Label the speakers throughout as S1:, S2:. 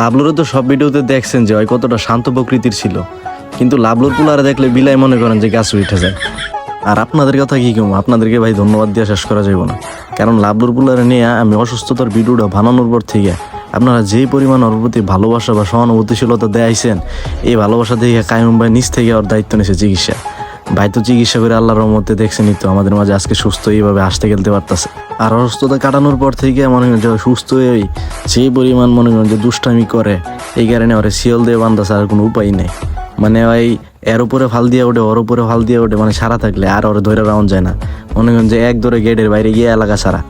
S1: লাভলুরে তো সব ভিডিওতে দেখছেন যে ওই কতটা শান্ত প্রকৃতির ছিল। কিন্তু লাভলুর পুলারে দেখলে বিলাই মনে করেন যে গাছ উঠে যায়। আর আপনাদের কথা কি কেউ আপনাদেরকে ভাই ধন্যবাদ দিয়ে শেষ করা যাবে না। কারণ লাভলুর পুলারে নিয়ে আমি অসুস্থতার ভিডিওটা বানানোর পর থেকে আপনারা যে পরিমাণ ওর প্রতি ভালোবাসা বা সহানুভূতিশীলতা দেয়াইছেন, এই ভালোবাসা দেখে কায়ুম ভাই নিজ থেকে ওর দায়িত্ব নিয়েছে চিকিৎসা। ভাই তো চিকিৎসা করে আল্লাহর রহমতে দেখছেনই তো, আমাদের মাঝে আজকে সুস্থ এইভাবে আসতে খেলতে পারতেছে। আর অসুস্থতা কাটানোর পর থেকে মনে করেন যে সুস্থ হয়ে যে পরিমাণ মনে করেন যে দুষ্টামি করে, এই কারণে ওরে শিয়ল দিয়ে বান্ধাছে আর কোনো উপায় নেই। মানে ওই এর উপরে ফাল দিয়ে ওঠে, ওর উপরে ফাল দিয়ে ওঠে মানে সারা থাকলে আর ওরে ধরে রাউন্ড যায় না। মনে করেন যে এক ধরে গেটের বাইরে গিয়ে এলাকা সারা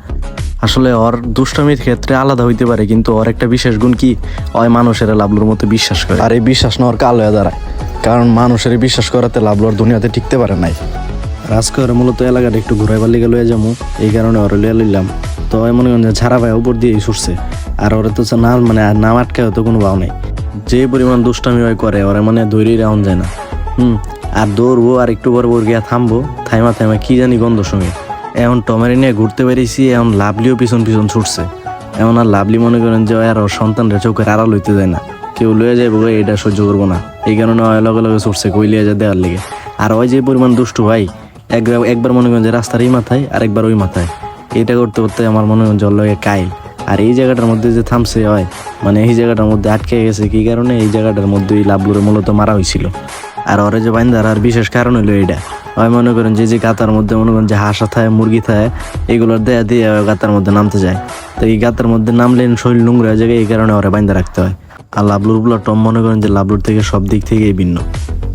S1: আসলে ওর দুষ্টামির ক্ষেত্রে আলাদা হইতে পারে, কিন্তু ওর একটা বিশেষ গুণ কি? ওই মানুষের লাভলুর মতো বিশ্বাস করে। আর এই বিশ্বাস না ওর কাল হয়ে দাঁড়ায়। কারণ মানুষের বিশ্বাস করাতে লাভলুর দুনিয়াতে টিকতে পারে নাই। রাজকর মূলত এলাকাটা একটু ঘুরাই পাল্লিকে লয়ে যাব এই কারণে ওরে লইয়া লইলাম। তো মনে করেন ছাড়া ভাই উপর দিয়ে ছুটছে। আর ওরে তো না মানে আর নাম আটকায় তো কোনো ভাও নেই। যে পরিমাণ দুষ্টামি ওই করে, ওরা মানে দৈরি রাউন্ড যায় না। হুম, আর দৌড়বো আর একটু পর পর গিয়া থামবো, থাইমা থাইমা কি জানি গন্ধ শুনে। এখন টমেরি নিয়ে ঘুরতে বেরিয়েছি, এখন লাভলিও পিছন পিছন ছুটছে। এমন আর লাভলি মনে করেন যে আর সন্তানরা চোখের আড়াল হইতে যায় না। কেউ লয়ে যাইব গো এটা সহ্য করব না। এই কারণে ওই লগে লগে ছুটছে কই লিয়ে যা দেওয়ার লেগে। আর ওই যে পরিমাণ দুষ্টু ভাই, একবার একবার মনে করেন যে রাস্তার এই মাথায় আর একবার ওই মাথায়। এটা করতে করতে আমার মনে করেন জল লগে কাইল। আর এই জায়গাটার মধ্যে যে থামছে হয় মানে এই জায়গাটার মধ্যে আটকে গেছে কি কারণে? এই জায়গাটার মধ্যে এই লাভলুরে মূলত মারা হয়েছিল আর ওরে যে বাইন্দার, আর বিশেষ কারণ হলো এটা হয় মনে করেন যে যে গাতার মধ্যে, মনে করেন যে হাঁসা থায়, মুরগি থায়, এগুলোর দেয়া দিয়ে গাতার মধ্যে নামতে যায়। তো এই গাতার মধ্যে নামলেন শরীর নোংরা হয়ে যায়, এই কারণে ওরা বাইন্দা রাখতে হয়। আর লাভলুরগুলো টম মনে করেন যে লাভলুর থেকে সব দিক থেকেই ভিন্ন।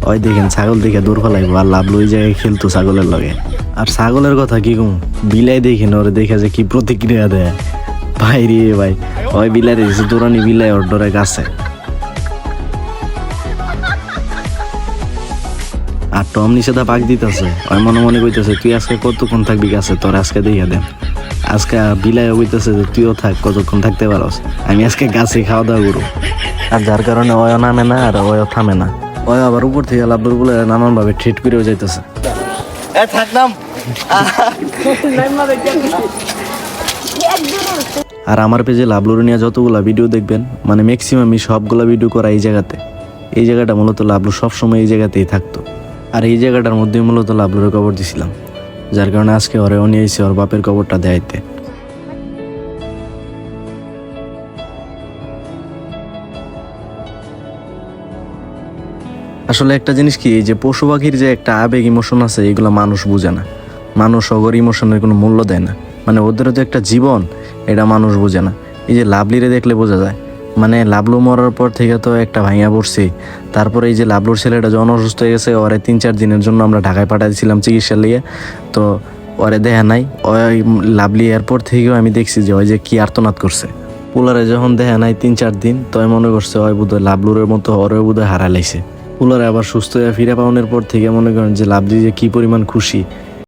S1: ওই দেখেন ছাগল দেখে দূর ফেলাইবো আর লাভলু ওই জায়গায় খেলতো ছাগলের লগে। আর ছাগলের কথা কি কম? বিলাই দেখেন ওরে দেখে যে কি প্রতিক্রিয়া দেয়। ভাই রে ভাই, ওই বিলাই দেখছে দৌড়ানি বিলাই ওর ডরে গাছে। আর টম নিষেধা পাক দিতেছে। ওই মনে মনে কইতেছে তুই আজকে কতক্ষণ থাকবি গাছে? তোর আজকে দেখে দেন আজকে বিলাই কইতেছে যে তুইও থাক কতক্ষণ থাকতে পারস? আমি আজকে গাছে খাওয়া দাওয়া করব আর যার কারণে ওয়ও নামে না আর ওয়ও থামে না। ওই আবার উপর থেকে লাভদুর বলে নানান ভাবে ট্রিট করেও যাইতেছে। আর আমার পেজে লাভলুর নিয়ে যতগুলা ভিডিও দেখবেন মানে ম্যাক্সিমামই সবগুলা ভিডিও করা এই জায়গাতে। এই জায়গাটা মূলত লাভলু সবসময় এই জায়গাতেই থাকতো। আর এই জায়গাটার মধ্যে মূলত লাভলুরের কবর দিছিলাম, যার কারণে আজকে ওরে নিয়ে এসে ওর বাপের কবরটা দেয়াইতে। আসলে একটা জিনিস কি যে পশু পাখির যে একটা আবেগ ইমোশন আছে, এগুলো মানুষ বুঝে না। মানুষ অগর ইমোশনের কোনো মূল্য দেয় না। মানে ওদেরও তো একটা জীবন, এটা মানুষ বোঝে না। এই যে লাভলিরে দেখলে বোঝা যায় মানে লাভলু মরার পর থেকে তো একটা ভাইয়া পড়ছি। তারপরে এই যে লাভলুর ছেলেটা যখন অসুস্থ হয়ে গেছে, ওরে তিন চার দিনের জন্য আমরা ঢাকায় পাঠাইছিলাম চিকিৎসা লিয়ে। তো ওরে দেখা নাই, ওই লাভলি এয়ারপোর্ট থেকেও আমি দেখছি যে ওই যে কি আর্তনাদ করছে। পুলারে যখন দেখা নাই তিন চার দিন, তো আমি মনে করছে ওই বোধহয় লাভলুরের মতো ওরে বোধহয় হারা লাইছে। পুলারে আবার সুস্থ হয়ে ফিরে পাওয়ানোর পর থেকে মনে করেন যে লাভলি যে কি পরিমাণ খুশি